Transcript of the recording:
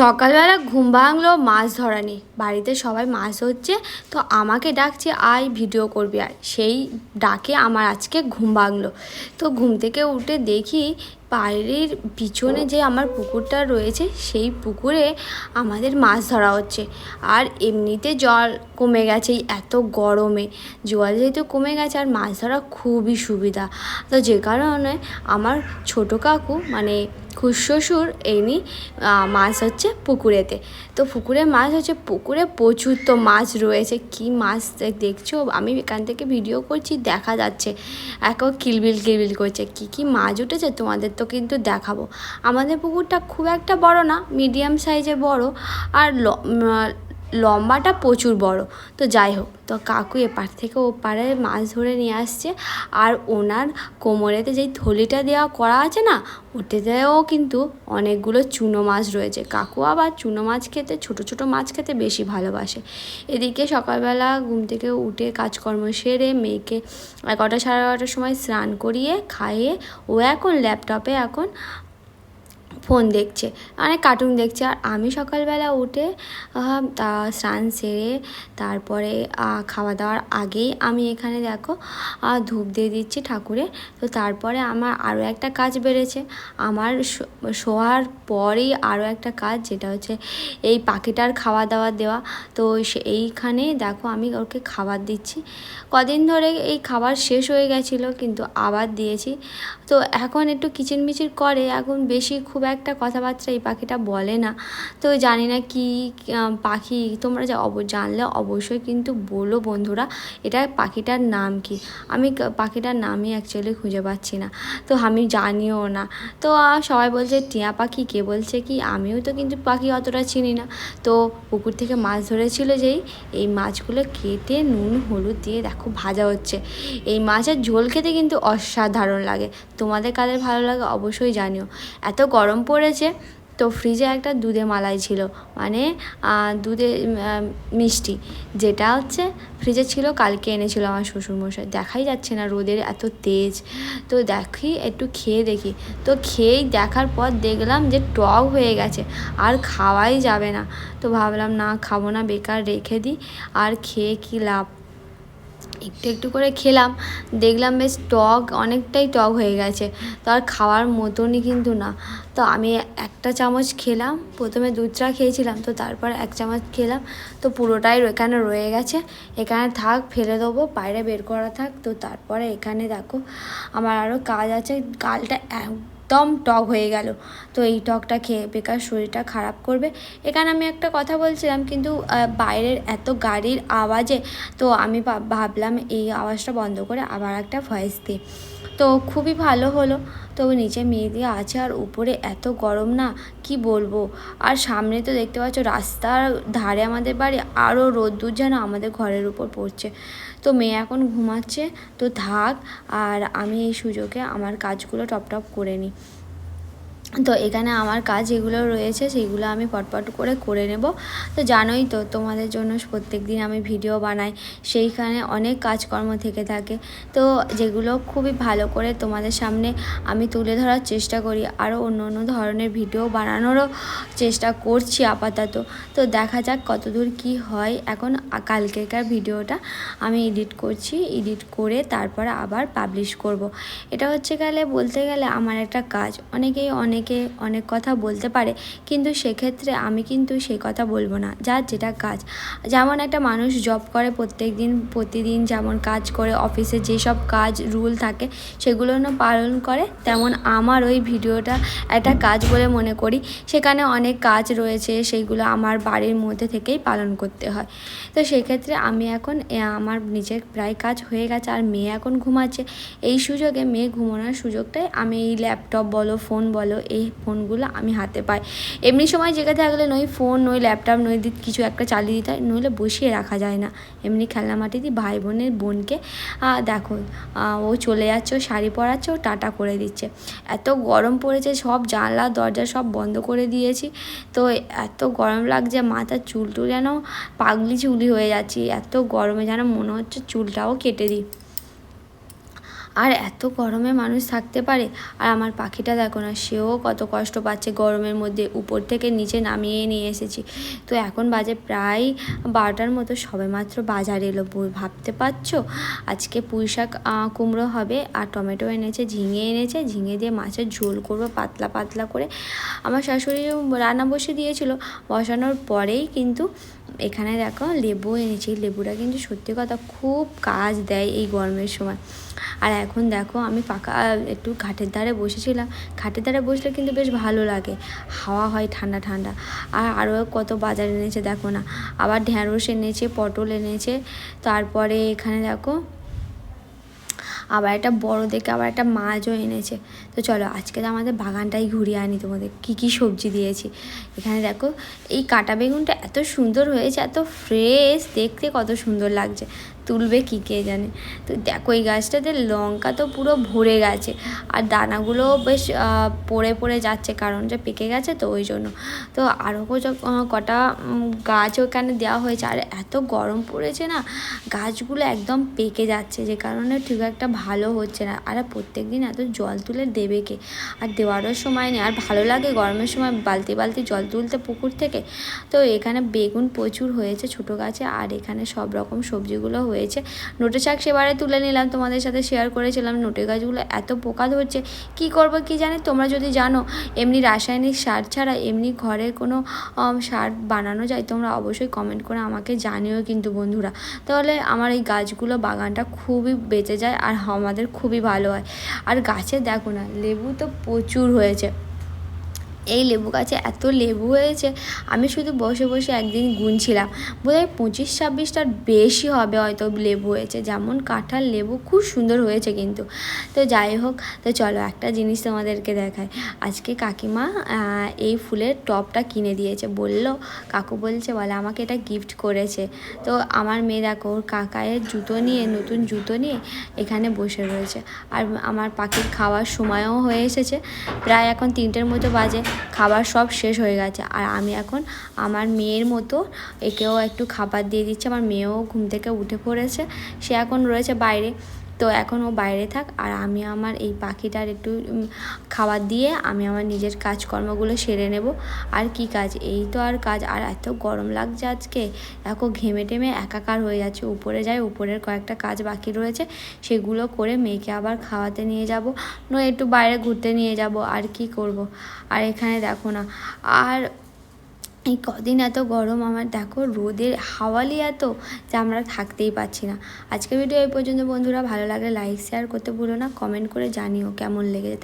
সকালবেলা ঘুম ভাঙলো, মাছ ধরা নেই বাড়িতে সবাই মাছ ধরছে, তো আমাকে ডাকছে, আয়, ভিডিও করবি, আয়। সেই ডাকে আমার আজকে ঘুম ভাঙলো। তো ঘুম থেকে উঠে দেখি বাড়ির পিছনে যে আমার পুকুরটা রয়েছে, সেই পুকুরে আমাদের মাছ ধরা হচ্ছে। আর এমনিতে জল কমে গেছে এত গরমে। জল যেহেতু কমে গেছে, আর মাছ ধরা খুবই সুবিধা। তো যে কারণে আমার ছোটো কাকু মানে খুশ্বশুর এমনি মাছ হচ্ছে পুকুরেতে। তো পুকুরে মাছ হচ্ছে পুকুরে প্রচুর তো মাছ রয়েছে। কি মাছ দেখছ? আমি এখান থেকে ভিডিও করছি, দেখা যাচ্ছে। এখন কিলবিল কিলবিল করছে। কি কি মাছ উঠেছে তোমাদের তো কিন্তু দেখাবো। আমাদের পুকুরটা খুব একটা বড় না মিডিয়াম সাইজে বড়। আর লম্বাটা প্রচুর বড়। তো যাই হোক, তো কাকু এপার থেকে ওপারে মাছ ধরে নিয়ে আসছে। আর ওনার কোমরেতে যেই থলিটা দেওয়া করা আছে না, ওটাতেও কিন্তু অনেকগুলো চুনো মাছ রয়েছে। কাকু আবার চুনো মাছ খেতে, ছোট ছোট মাছ খেতে বেশি ভালোবাসে। এদিকে সকালবেলা ঘুম থেকে উঠে কাজকর্ম সেরে মেয়েকে এগারোটা সাড়ে এগারোটার সময় স্নান করিয়ে খাইয়ে ও এখন ল্যাপটপে এখন ফোন দেখছে মানে কার্টুন দেখছে। আর আমি সকালবেলা উঠে তা স্নান সেরে তারপরে খাওয়া দাওয়ার আগেই আমি এখানে দেখো ধূপ দিয়ে দিচ্ছি ঠাকুরে। তো তারপরে আমার আরও একটা কাজ বেড়েছে। আমার শোয়ার পরেই আরও একটা কাজ, যেটা হচ্ছে এই পাখিটার খাওয়া দাওয়া দেওয়া। তো এইখানে দেখো আমি ওকে খাবার দিচ্ছি। কদিন ধরে এই খাবার শেষ হয়ে গেছিল, কিন্তু আবার দিয়েছি। তো এখন একটু কিচিরমিচির করে, এখন বেশি খুব একটা কথাবার্তা এই পাখিটা বলে না। তো জানি না কি পাখি, তোমরা যা অব, জানলে অবশ্যই কিন্তু বলো বন্ধুরা, এটা পাখিটার নাম কি? আমি পাখিটার নামই অ্যাকচুয়ালি খুঁজে পাচ্ছি না। তো আমি জানিও না। তো সবাই বলছে, টিয়া পাখি? কে বলছে কি? আমিও তো কিন্তু পাখি অতটা চিনি না। তো পুকুর থেকে মাছ ধরেছিল যেই, এই মাছগুলো কেটে নুন, হলুদ দিয়ে দেখো ভাজা হচ্ছে। এই মাছের ঝোল খেতে কিন্তু অসাধারণ লাগে। তোমাদের কাদের ভালো লাগে অবশ্যই জানিও। এত গরম পড়েছে, তো ফ্রিজে একটা দুধে মালাই ছিল মানে দুধে মিষ্টি, যেটা হচ্ছে ফ্রিজে ছিল, কালকে এনেছিল আমার শ্বশুরমশাই, দেখাই যাচ্ছে না রোদের এত তেজ, তো দেখি, একটু খেয়ে দেখি, তো খেয়েই দেখার পর দেখলাম যে টক হয়ে গেছে, আর খাওয়াই যাবে না, তো ভাবলাম না, খাব না, বেকার রেখে দিই, আর খেয়ে কী লাভ? একটু একটু করে খেলাম, দেখলাম বেশ টক, অনেকটাই টক হয়ে গেছে। তো আর খাওয়ার মতনই কিন্তু না। তো আমি একটা চামচ খেলাম, প্রথমে দুধ চা খেয়েছিলাম, তো তারপর এক চামচ খেলাম। তো পুরোটাই এখানে রয়ে গেছে। এখানে থাক, ফেলে দেবো, বাইরে বের করা থাক। তো তারপরে এখানে দেখো, আমার আরও কাজ আছে। গালটা একদম টক হয়ে গেল। তো এই টকটা খেয়ে বেকার শরীরটা খারাপ করবে। এখানে আমি একটা কথা বলছিলাম, কিন্তু বাইরের এত গাড়ির আওয়াজে, তো আমি ভাব- ভাবলাম এই আওয়াজটা বন্ধ করে আবার একটা ভয়েস দিই। তো খুবই ভালো হলো। তো নিচে মেয়ে দিয়ে আছে আর উপরে এত গরম না, কি বলব? আর সামনে তো দেখতে পাচ্ছ রাস্তার ধারে আমাদের বাড়ি আরও রোদ্দুর যেন আমাদের ঘরের উপর পড়ছে। তো মেয়ে এখন ঘুমাচ্ছে, তো থাক, আর আমি এই সুযোগে আমার কাজগুলো টপ টপ করে নিই। তো এখানে আমার কাজ যেগুলো রয়েছে সেইগুলো আমি পটপট করে করে নেব। তো জানোই তো তোমাদের জন্য প্রত্যেক দিন আমি ভিডিও বানাই, সেইখানে অনেক কাজকর্ম থেকে থাকে। তো যেগুলো খুবই ভালো করে তোমাদের সামনে আমি তুলে ধরার চেষ্টা করি, আরও অন্য অন্য ধরনের ভিডিও বানানোরও চেষ্টা করছি আপাতত। তো দেখা যাক কতদূর কি হয়, এখন কালকেকার ভিডিওটা আমি এডিট করছি, এডিট করে তারপর আবার পাবলিশ করব। এটা হচ্ছে গেলে বলতে গেলে আমার একটা কাজ, অনেকেই অনেকে অনেক কথা বলতে পারে, কিন্তু সেক্ষেত্রে আমি কিন্তু সেই কথা বলব না। যার যেটা কাজ। যেমন একটা মানুষ জব করে প্রত্যেক দিন প্রতিদিন যেমন কাজ করে অফিসে যেসব কাজ রুল থাকে, সেগুলো পালন করে, তেমন আমার ওই ভিডিওটা একটা কাজ বলে মনে করি। সেখানে অনেক কাজ রয়েছে, সেইগুলো আমার বাড়ির মধ্যে থেকেই পালন করতে হয়। তো সেক্ষেত্রে আমি এখন আমার নিজের প্রায় কাজ হয়ে গেছে, আর মেয়ে এখন ঘুমাচ্ছে। এই সুযোগে মেয়ে ঘুমানোর সুযোগটাই আমি এই ল্যাপটপ বলো ফোন বলো এই ফোনগুলো আমি হাতে পাই। এমনি সময় জেগে থাকলে নই ফোন নই ল্যাপটপ নই কিছু একটা চালিয়ে দিতে হয়, নইলে বসিয়ে রাখা যায় না। এমনি খেলনা মাটি দিয়ে ভাই বোনের বোনকে দেখো ও চলে যাচ্ছে, ও শাড়ি পরাচ্ছে, ও টাটা করে দিচ্ছে। এত গরম পড়েছে, সব জানলা, দরজা সব বন্ধ করে দিয়েছি। তো এত গরম লাগছে, মাথার চুল টুল যেন পাগলি চুলি হয়ে যাচ্ছি। এত গরমে যেন মনে হচ্ছে চুলটাও কেটে দিই। আর এত গরমে মানুষ থাকতে পারে? আর আমার পাখিটা দেখো না, সেও কত কষ্ট পাচ্ছে গরমের মধ্যে উপর থেকে নিচে নামিয়ে নিয়ে এসেছি। তো এখন বাজে প্রায় বারোটার মতো, সবে মাত্র বাজার এলো। ভাবতে পারছ? আজকে পুঁই শাক কুমড়ো হবে, আর টমেটো এনেছে, ঝিঙে এনেছে, ঝিঙে দিয়ে মাছের ঝোল করব পাতলা পাতলা করে। আমার শাশুড়ি রান্না বসে দিয়েছিল, বসানোর পরেই কিন্তু এখানে দেখো লেবু এনেছি। লেবুটা কিন্তু সত্যি কথা খুব কাজ দেয় এই গরমের সময়। আর এখন দেখো আমি পাকা, একটু ঘাটের ধারে বসেছিলাম। ঘাটের ধারে বসলে কিন্তু বেশ ভালো লাগে। হাওয়া হয় ঠান্ডা ঠান্ডা। আর আরও কত বাজার এনেছে দেখো না। আবার ঢ্যাঁড়স এনেছে, পটল এনেছে। তারপরে এখানে দেখো আবার একটা বড় দেখে আবার একটা মাছও এনেছে। তো চলো, আজকে তো আমাদের বাগানটাই ঘুরিয়ে আনি তোমাদের। কী কী সবজি দিয়েছি? এখানে দেখো, এই কাটা বেগুনটা এত সুন্দর হয়েছে, এত ফ্রেশ দেখতে কত সুন্দর লাগছে। তুলবে কী কে জানে। তো দেখো এই গাছটাতে লঙ্কা তো পুরো ভরে গেছে। আর দানাগুলো বেশ পড়ে পড়ে যাচ্ছে কারণ যে পেকে গেছে তো ওই জন্য। তো আরও কটা গাছ ওখানে দেওয়া হয়েছে। আর এত গরম পড়েছে না, গাছগুলো একদম পেকে যাচ্ছে যে কারণে ঠিক একটা ভালো হচ্ছে না। আর প্রত্যেক দিন এত জল তুলে দেবে কে? আর দেওয়ারও সময় নেই। আর ভালো লাগে গরমের সময় বালতি বালতি জল তুলতে পুকুর থেকে। তো এখানে বেগুন প্রচুর হয়েছে ছোটো গাছে। আর এখানে সব রকম সবজিগুলো হয়েছে। নোটে শাক সেবারে তুলে নিলাম, তোমাদের সাথে শেয়ার করেছিলাম। নোটে গাছগুলো এত পোকা ধরছে। কি করব কি জানি? তোমরা যদি জানো, এমনি রাসায়নিক সার ছাড়া এমনি ঘরে কোনো সার বানানো যায়, তোমরা অবশ্যই কমেন্ট করে আমাকে জানিও কিন্তু বন্ধুরা। তাহলে আমার এই গাছগুলো, বাগানটা খুবই বেঁচে যায় আর আমাদের খুবই ভালো হয়। আর গাছে দেখো না, লেবু তো প্রচুর হয়েছে। এই লেবু গাছে এত লেবু হয়েছে, আমি শুধু বসে বসে একদিন গুনছিলাম। বোধহয় পঁচিশ ছাব্বিশটার বেশি হবে হয়তো লেবু হয়েছে, যেমন কাঁঠাল লেবু খুব সুন্দর হয়েছে কিন্তু। তো যাই হোক, তো চলো একটা জিনিস তোমাদেরকে দেখায় আজকে কাকিমা এই ফুলের টপটা কিনে দিয়েছে। বলল, কাকু বলছে, বলে আমাকে এটা গিফট করেছে। তো আমার মেয়ে দেখো, ওর কাকায়ের জুতো নিয়ে, নতুন জুতো নিয়ে এখানে বসে রয়েছে। আর আমার পাখির খাওয়ার সময়ও হয়ে এসেছে। প্রায় এখন তিনটের মতো বাজে। খাবার সব শেষ হয়ে গেছে। আর আমি এখন আমার মেয়ের মতো একেও একটু খাবার দিয়ে দিচ্ছি। আমার মেয়েও ঘুম থেকে উঠে পড়েছে। সে এখন রয়েছে বাইরে। তো এখন ও বাইরে থাক আর আমি আমার এই পাখিটার একটু খাবার দিয়ে আমি আমার নিজের কাজকর্মগুলো সেরে নেব। আর কি কাজ? এই তো আর কাজ। আর এত গরম লাগছে আজকে। দেখো ঘেমে টেমে একাকার হয়ে যাচ্ছে। উপরে যাই, উপরের কয়েকটা কাজ বাকি রয়েছে। সেগুলো করে মেয়েকে আবার খাওয়াতে নিয়ে যাব। নয়, একটু বাইরে ঘুরতে নিয়ে যাব। আর কি করব? আর এখানে দেখো না। আর এই কদিন এত গরম, আমার দেখো রোদের হাওয়ালি এত যে আমরা থাকতেই পারছি না। আজকের ভিডিও এই পর্যন্ত, বন্ধুরা। ভালো লাগলে লাইক শেয়ার করতে ভুলো না। কমেন্ট করে জানিও কেমন লেগেছে।